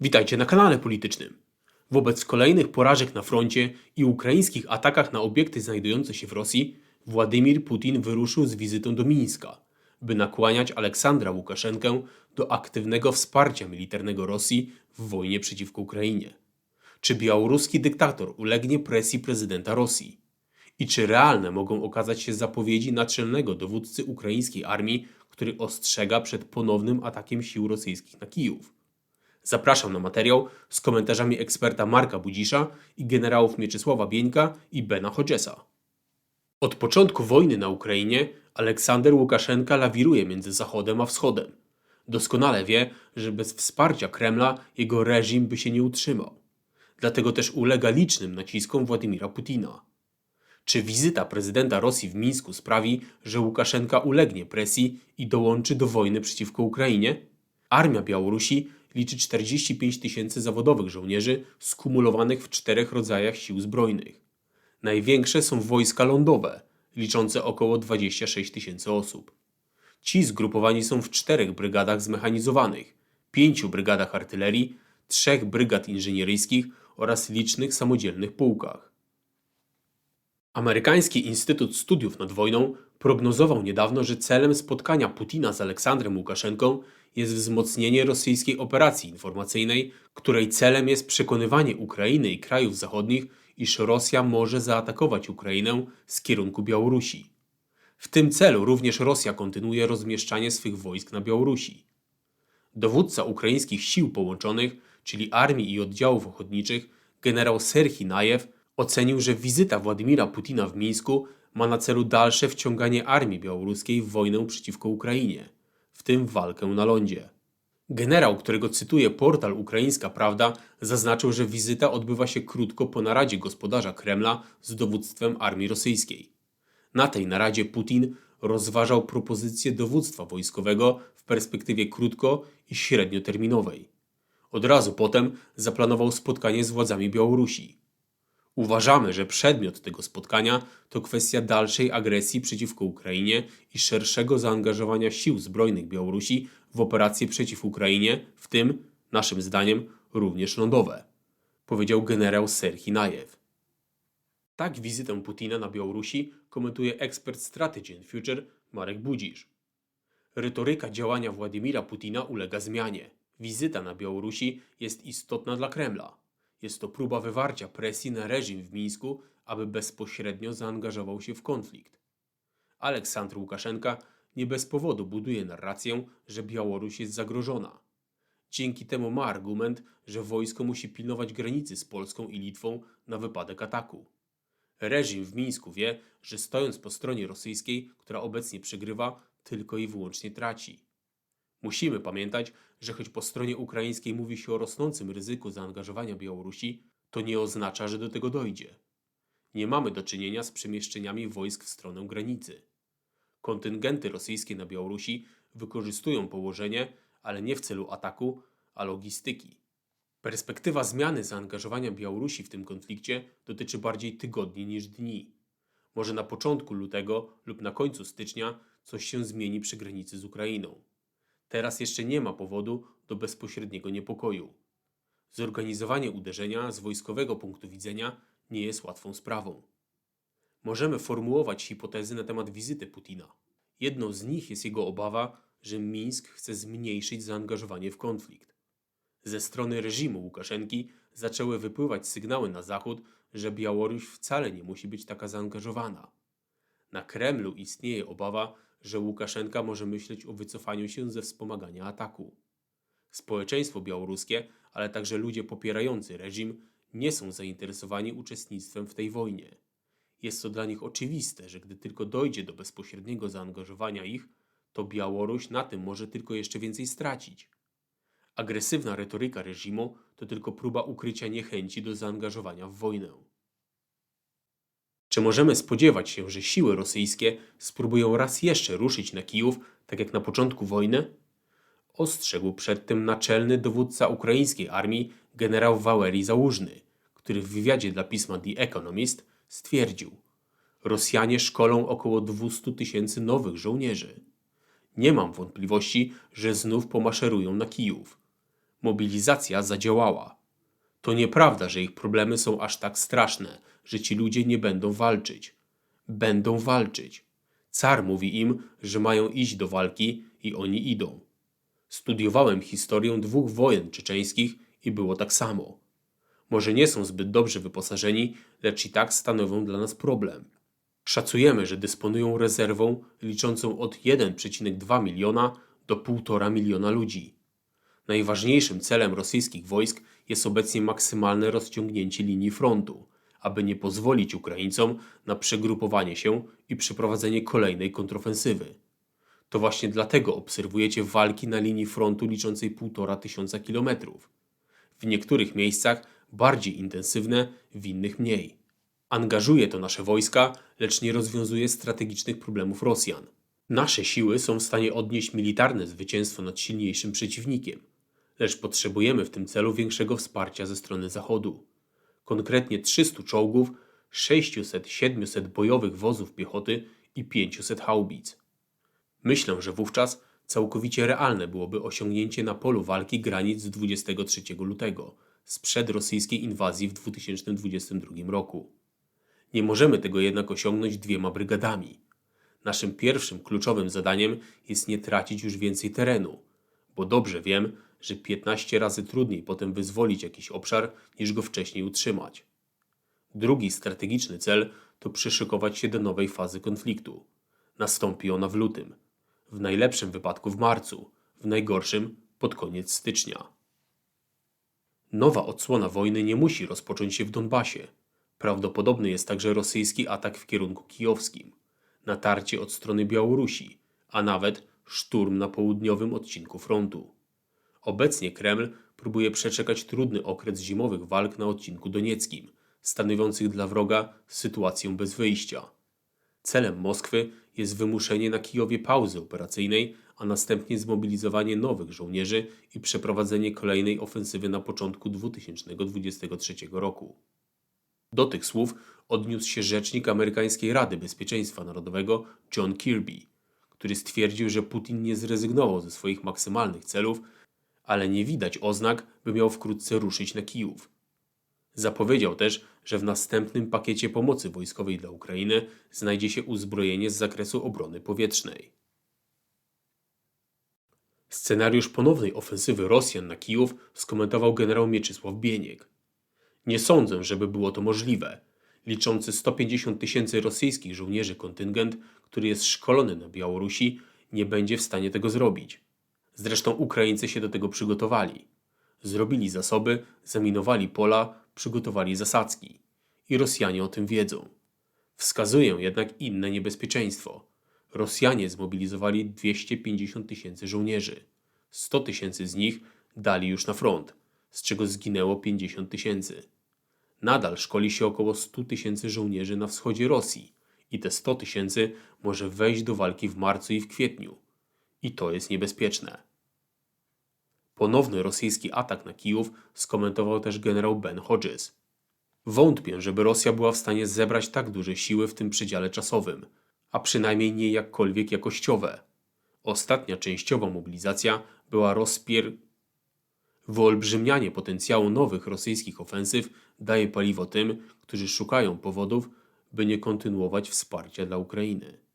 Witajcie na kanale politycznym. Wobec kolejnych porażek na froncie i ukraińskich atakach na obiekty znajdujące się w Rosji, Władimir Putin wyruszył z wizytą do Mińska, by nakłaniać Aleksandra Łukaszenkę do aktywnego wsparcia militarnego Rosji w wojnie przeciwko Ukrainie. Czy białoruski dyktator ulegnie presji prezydenta Rosji? I czy realne mogą okazać się zapowiedzi naczelnego dowódcy ukraińskiej armii, który ostrzega przed ponownym atakiem sił rosyjskich na Kijów? Zapraszam na materiał z komentarzami eksperta Marka Budzisza i generałów Mieczysława Bieńka i Bena Hodgesa. Od początku wojny na Ukrainie Aleksander Łukaszenka lawiruje między Zachodem a Wschodem. Doskonale wie, że bez wsparcia Kremla jego reżim by się nie utrzymał. Dlatego też ulega licznym naciskom Władimira Putina. Czy wizyta prezydenta Rosji w Mińsku sprawi, że Łukaszenka ulegnie presji i dołączy do wojny przeciwko Ukrainie? Armia Białorusi liczy 45 tysięcy zawodowych żołnierzy skumulowanych w czterech rodzajach sił zbrojnych. Największe są wojska lądowe, liczące około 26 tysięcy osób. Ci zgrupowani są w czterech brygadach zmechanizowanych, pięciu brygadach artylerii, trzech brygad inżynieryjskich oraz licznych samodzielnych pułkach. Amerykański Instytut Studiów nad Wojną prognozował niedawno, że celem spotkania Putina z Aleksandrem Łukaszenką jest wzmocnienie rosyjskiej operacji informacyjnej, której celem jest przekonywanie Ukrainy i krajów zachodnich, iż Rosja może zaatakować Ukrainę z kierunku Białorusi. W tym celu również Rosja kontynuuje rozmieszczanie swych wojsk na Białorusi. Dowódca ukraińskich sił połączonych, czyli armii i oddziałów ochotniczych, generał Serhii Najew, ocenił, że wizyta Władimira Putina w Mińsku ma na celu dalsze wciąganie armii białoruskiej w wojnę przeciwko Ukrainie, w tym walkę na lądzie. Generał, którego cytuje portal Ukraińska Prawda, zaznaczył, że wizyta odbywa się krótko po naradzie gospodarza Kremla z dowództwem armii rosyjskiej. Na tej naradzie Putin rozważał propozycję dowództwa wojskowego w perspektywie krótko i średnioterminowej. Od razu potem zaplanował spotkanie z władzami Białorusi. Uważamy, że przedmiot tego spotkania to kwestia dalszej agresji przeciwko Ukrainie i szerszego zaangażowania sił zbrojnych Białorusi w operacje przeciw Ukrainie, w tym, naszym zdaniem, również lądowe, powiedział generał Serhii Najew. Tak wizytę Putina na Białorusi komentuje ekspert Strategy and Future Marek Budzisz. Retoryka działania Władimira Putina ulega zmianie. Wizyta na Białorusi jest istotna dla Kremla. Jest to próba wywarcia presji na reżim w Mińsku, aby bezpośrednio zaangażował się w konflikt. Aleksandr Łukaszenka nie bez powodu buduje narrację, że Białoruś jest zagrożona. Dzięki temu ma argument, że wojsko musi pilnować granicy z Polską i Litwą na wypadek ataku. Reżim w Mińsku wie, że stojąc po stronie rosyjskiej, która obecnie przegrywa, tylko i wyłącznie traci. Musimy pamiętać, że choć po stronie ukraińskiej mówi się o rosnącym ryzyku zaangażowania Białorusi, to nie oznacza, że do tego dojdzie. Nie mamy do czynienia z przemieszczeniami wojsk w stronę granicy. Kontyngenty rosyjskie na Białorusi wykorzystują położenie, ale nie w celu ataku, a logistyki. Perspektywa zmiany zaangażowania Białorusi w tym konflikcie dotyczy bardziej tygodni niż dni. Może na początku lutego lub na końcu stycznia coś się zmieni przy granicy z Ukrainą. Teraz jeszcze nie ma powodu do bezpośredniego niepokoju. Zorganizowanie uderzenia z wojskowego punktu widzenia nie jest łatwą sprawą. Możemy formułować hipotezy na temat wizyty Putina. Jedną z nich jest jego obawa, że Mińsk chce zmniejszyć zaangażowanie w konflikt. Ze strony reżimu Łukaszenki zaczęły wypływać sygnały na zachód, że Białoruś wcale nie musi być taka zaangażowana. Na Kremlu istnieje obawa, że Łukaszenka może myśleć o wycofaniu się ze wspomagania ataku. Społeczeństwo białoruskie, ale także ludzie popierający reżim nie są zainteresowani uczestnictwem w tej wojnie. Jest to dla nich oczywiste, że gdy tylko dojdzie do bezpośredniego zaangażowania ich, to Białoruś na tym może tylko jeszcze więcej stracić. Agresywna retoryka reżimu to tylko próba ukrycia niechęci do zaangażowania w wojnę. Czy możemy spodziewać się, że siły rosyjskie spróbują raz jeszcze ruszyć na Kijów, tak jak na początku wojny? Ostrzegł przed tym naczelny dowódca ukraińskiej armii generał Walerii Załużny, który w wywiadzie dla pisma The Economist stwierdził: Rosjanie szkolą około 200 tysięcy nowych żołnierzy. Nie mam wątpliwości, że znów pomaszerują na Kijów. Mobilizacja zadziałała. To nieprawda, że ich problemy są aż tak straszne, że ci ludzie nie będą walczyć. Będą walczyć. Car mówi im, że mają iść do walki i oni idą. Studiowałem historię dwóch wojen czeczeńskich i było tak samo. Może nie są zbyt dobrze wyposażeni, lecz i tak stanowią dla nas problem. Szacujemy, że dysponują rezerwą liczącą od 1,2 miliona do 1,5 miliona ludzi. Najważniejszym celem rosyjskich wojsk jest obecnie maksymalne rozciągnięcie linii frontu, aby nie pozwolić Ukraińcom na przegrupowanie się i przeprowadzenie kolejnej kontrofensywy. To właśnie dlatego obserwujecie walki na linii frontu liczącej 1,5 tysiąca kilometrów. W niektórych miejscach bardziej intensywne, w innych mniej. Angażuje to nasze wojska, lecz nie rozwiązuje strategicznych problemów Rosjan. Nasze siły są w stanie odnieść militarne zwycięstwo nad silniejszym przeciwnikiem, lecz potrzebujemy w tym celu większego wsparcia ze strony Zachodu. Konkretnie 300 czołgów, 600-700 bojowych wozów piechoty i 500 haubic. Myślę, że wówczas całkowicie realne byłoby osiągnięcie na polu walki granic z 23 lutego, sprzed rosyjskiej inwazji w 2022 roku. Nie możemy tego jednak osiągnąć dwiema brygadami. Naszym pierwszym kluczowym zadaniem jest nie tracić już więcej terenu, bo dobrze wiem, że 15 razy trudniej potem wyzwolić jakiś obszar, niż go wcześniej utrzymać. Drugi strategiczny cel to przyszykować się do nowej fazy konfliktu. Nastąpi ona w lutym, w najlepszym wypadku w marcu, w najgorszym pod koniec stycznia. Nowa odsłona wojny nie musi rozpocząć się w Donbasie. Prawdopodobny jest także rosyjski atak w kierunku kijowskim, natarcie od strony Białorusi, a nawet szturm na południowym odcinku frontu. Obecnie Kreml próbuje przeczekać trudny okres zimowych walk na odcinku donieckim, stanowiących dla wroga sytuację bez wyjścia. Celem Moskwy jest wymuszenie na Kijowie pauzy operacyjnej, a następnie zmobilizowanie nowych żołnierzy i przeprowadzenie kolejnej ofensywy na początku 2023 roku. Do tych słów odniósł się rzecznik amerykańskiej Rady Bezpieczeństwa Narodowego John Kirby, który stwierdził, że Putin nie zrezygnował ze swoich maksymalnych celów, ale nie widać oznak, by miał wkrótce ruszyć na Kijów. Zapowiedział też, że w następnym pakiecie pomocy wojskowej dla Ukrainy znajdzie się uzbrojenie z zakresu obrony powietrznej. Scenariusz ponownej ofensywy Rosjan na Kijów skomentował generał Mieczysław Bieniek. Nie sądzę, żeby było to możliwe. Liczący 150 tysięcy rosyjskich żołnierzy kontyngent, który jest szkolony na Białorusi, nie będzie w stanie tego zrobić. Zresztą Ukraińcy się do tego przygotowali. Zrobili zasoby, zaminowali pola, przygotowali zasadzki. I Rosjanie o tym wiedzą. Wskazuję jednak inne niebezpieczeństwo. Rosjanie zmobilizowali 250 tysięcy żołnierzy. 100 tysięcy z nich dali już na front, z czego zginęło 50 tysięcy. Nadal szkoli się około 100 tysięcy żołnierzy na wschodzie Rosji i te 100 tysięcy może wejść do walki w marcu i w kwietniu. I to jest niebezpieczne. Ponowny rosyjski atak na Kijów skomentował też generał Ben Hodges. Wątpię, żeby Rosja była w stanie zebrać tak duże siły w tym przedziale czasowym, a przynajmniej nie jakkolwiek jakościowe. Ostatnia częściowa mobilizacja była rozpier... Wyolbrzymianie potencjału nowych rosyjskich ofensyw daje paliwo tym, którzy szukają powodów, by nie kontynuować wsparcia dla Ukrainy.